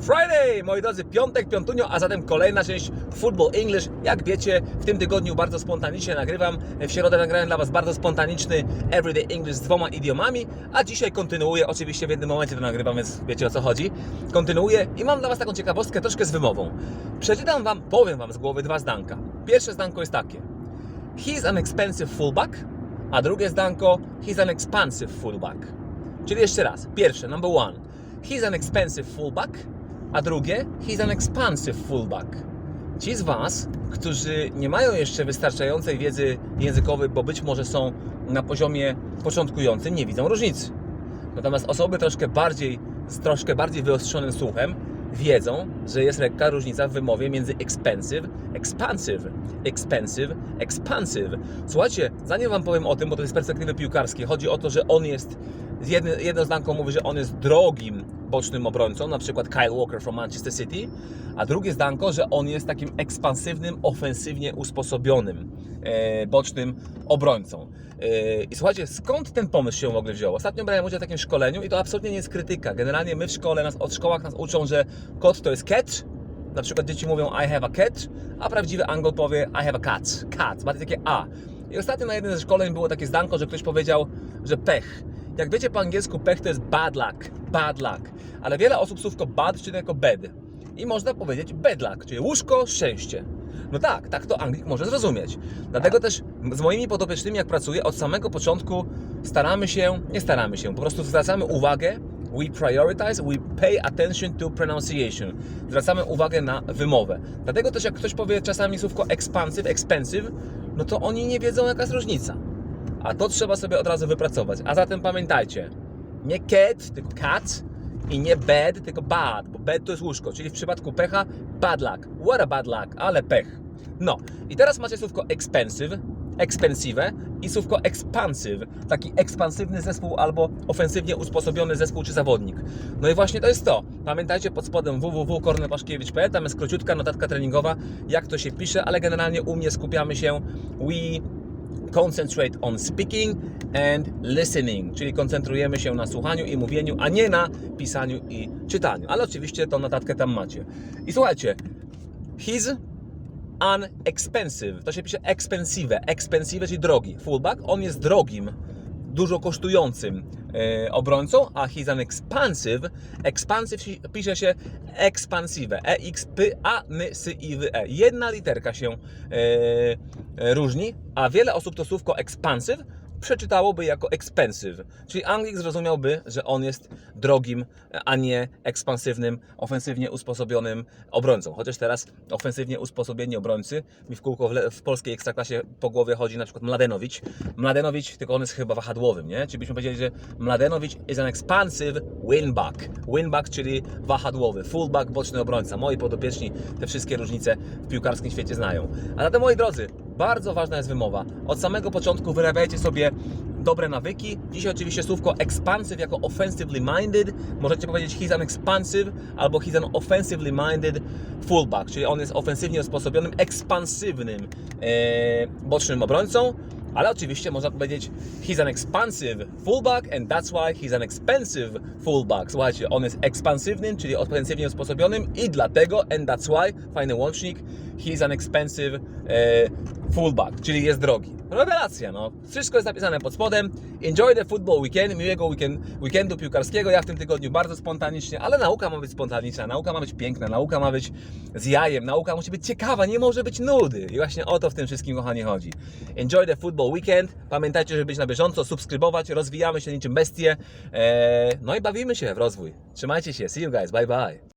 Friday, moi drodzy, piątek, piątunio, a zatem kolejna część Football English. Jak wiecie, w tym tygodniu bardzo spontanicznie nagrywam. W środę nagrałem dla Was bardzo spontaniczny Everyday English z dwoma idiomami, a dzisiaj kontynuuję, oczywiście w jednym momencie to nagrywam, więc wiecie o co chodzi. Kontynuuję i mam dla Was taką ciekawostkę troszkę z wymową. Przeczytam Wam, powiem Wam z głowy dwa zdanka. Pierwsze zdanko jest takie. He's an expensive fullback, a drugie zdanko, he's an expansive fullback. Czyli jeszcze raz. Pierwsze, number one. He's an expensive fullback, a drugie, he's an expansive fullback. Ci z Was, którzy nie mają jeszcze wystarczającej wiedzy językowej, bo być może są na poziomie początkującym, nie widzą różnicy. Natomiast osoby troszkę bardziej, z troszkę bardziej wyostrzonym słuchem wiedzą, że jest lekka różnica w wymowie między expensive, expansive, expensive, expansive. Słuchajcie, zanim Wam powiem o tym, bo to jest z perspektywy piłkarskiej, chodzi o to, że on jest, jedno, jedno zdanko mówi, że on jest drogim bocznym obrońcą, na przykład Kyle Walker from Manchester City, a drugie zdanko, że on jest takim ekspansywnym, ofensywnie usposobionym e, bocznym obrońcą. E, I słuchajcie, skąd ten pomysł się w ogóle wziął? Ostatnio brałem udział w takim szkoleniu i to absolutnie nie jest krytyka. Generalnie my w szkole, nas, od szkołach nas uczą, że kot to jest catch, na przykład dzieci mówią I have a catch, a prawdziwy Angol powie I have a cat. Cat, bardziej takie A. I ostatnio na jednym ze szkoleń było takie zdanko, że ktoś powiedział, że pech. Jak wiecie po angielsku pech to jest bad luck, bad luck. Ale wiele osób słówko bad czyta jako bad. I można powiedzieć bad luck, czyli łóżko, szczęście. No tak, tak to Anglik może zrozumieć. Dlatego też z moimi podopiecznymi, jak pracuję, od samego początku staramy się, nie staramy się, po prostu zwracamy uwagę We prioritize, we pay attention to pronunciation. Zwracamy uwagę na wymowę. Dlatego też jak ktoś powie czasami słówko expansive, expensive, no to oni nie wiedzą jaka jest różnica. A to trzeba sobie od razu wypracować. A zatem pamiętajcie, nie cat, tylko cat i nie bad, tylko bad, bo bad to jest łóżko, czyli w przypadku pecha bad luck. What a bad luck, ale pech. No i teraz macie słówko expensive, expensive i słówko expansive, taki ekspansywny zespół albo ofensywnie usposobiony zespół czy zawodnik. No i właśnie to jest to. Pamiętajcie pod spodem www.kornepaszkiewicz.pl, tam jest króciutka notatka treningowa, jak to się pisze, ale generalnie u mnie skupiamy się we concentrate on speaking and listening, czyli koncentrujemy się na słuchaniu i mówieniu, a nie na pisaniu i czytaniu. Ale oczywiście tą notatkę tam macie. I słuchajcie, he's unexpensive, to się pisze expensive, expensive, czyli drogi. Fullback, on jest drogim, dużo kosztującym e, obrońcą, a he's an expansive, expansive pisze się expansive, e x p a n s i w e. Jedna literka się e, e, różni, a wiele osób to słówko expansive przeczytałoby jako expensive, czyli Anglik zrozumiałby, że on jest drogim, a nie ekspansywnym, ofensywnie usposobionym obrońcą. Chociaż teraz ofensywnie usposobieni obrońcy, mi w kółko w, w polskiej ekstraklasie po głowie chodzi na przykład Mladenowicz. Mladenowicz, tylko on jest chyba wahadłowym, nie? Czyli byśmy powiedzieli, że Mladenowicz is an expansive wingback. Wingback, czyli wahadłowy, fullback, boczny obrońca. Moi podopieczni te wszystkie różnice w piłkarskim świecie znają. A zatem, moi drodzy, bardzo ważna jest wymowa. Od samego początku wyrabiajcie sobie dobre nawyki. Dzisiaj oczywiście słówko expansive jako offensively minded. Możecie powiedzieć he's an expansive albo he's an offensively minded fullback, czyli on jest ofensywnie usposobionym, ekspansywnym e, bocznym obrońcą. Ale oczywiście można powiedzieć he's an expansive fullback and that's why he's an expensive fullback. Słuchajcie, on jest ekspansywnym, czyli ofensywnie usposobionym i dlatego and that's why, fajny łącznik, he's an expensive e, fullback, czyli jest drogi. Rewelacja, no. Wszystko jest napisane pod spodem. Enjoy the football weekend, miłego weekend, weekendu piłkarskiego. Ja w tym tygodniu bardzo spontanicznie, ale nauka ma być spontaniczna, nauka ma być piękna, nauka ma być z jajem, nauka musi być ciekawa, nie może być nudy. I właśnie o to w tym wszystkim, kochani, chodzi. Enjoy the football weekend. Pamiętajcie, żeby być na bieżąco, subskrybować, rozwijamy się niczym bestie. Eee, no i bawimy się w rozwój. Trzymajcie się, see you guys, bye bye.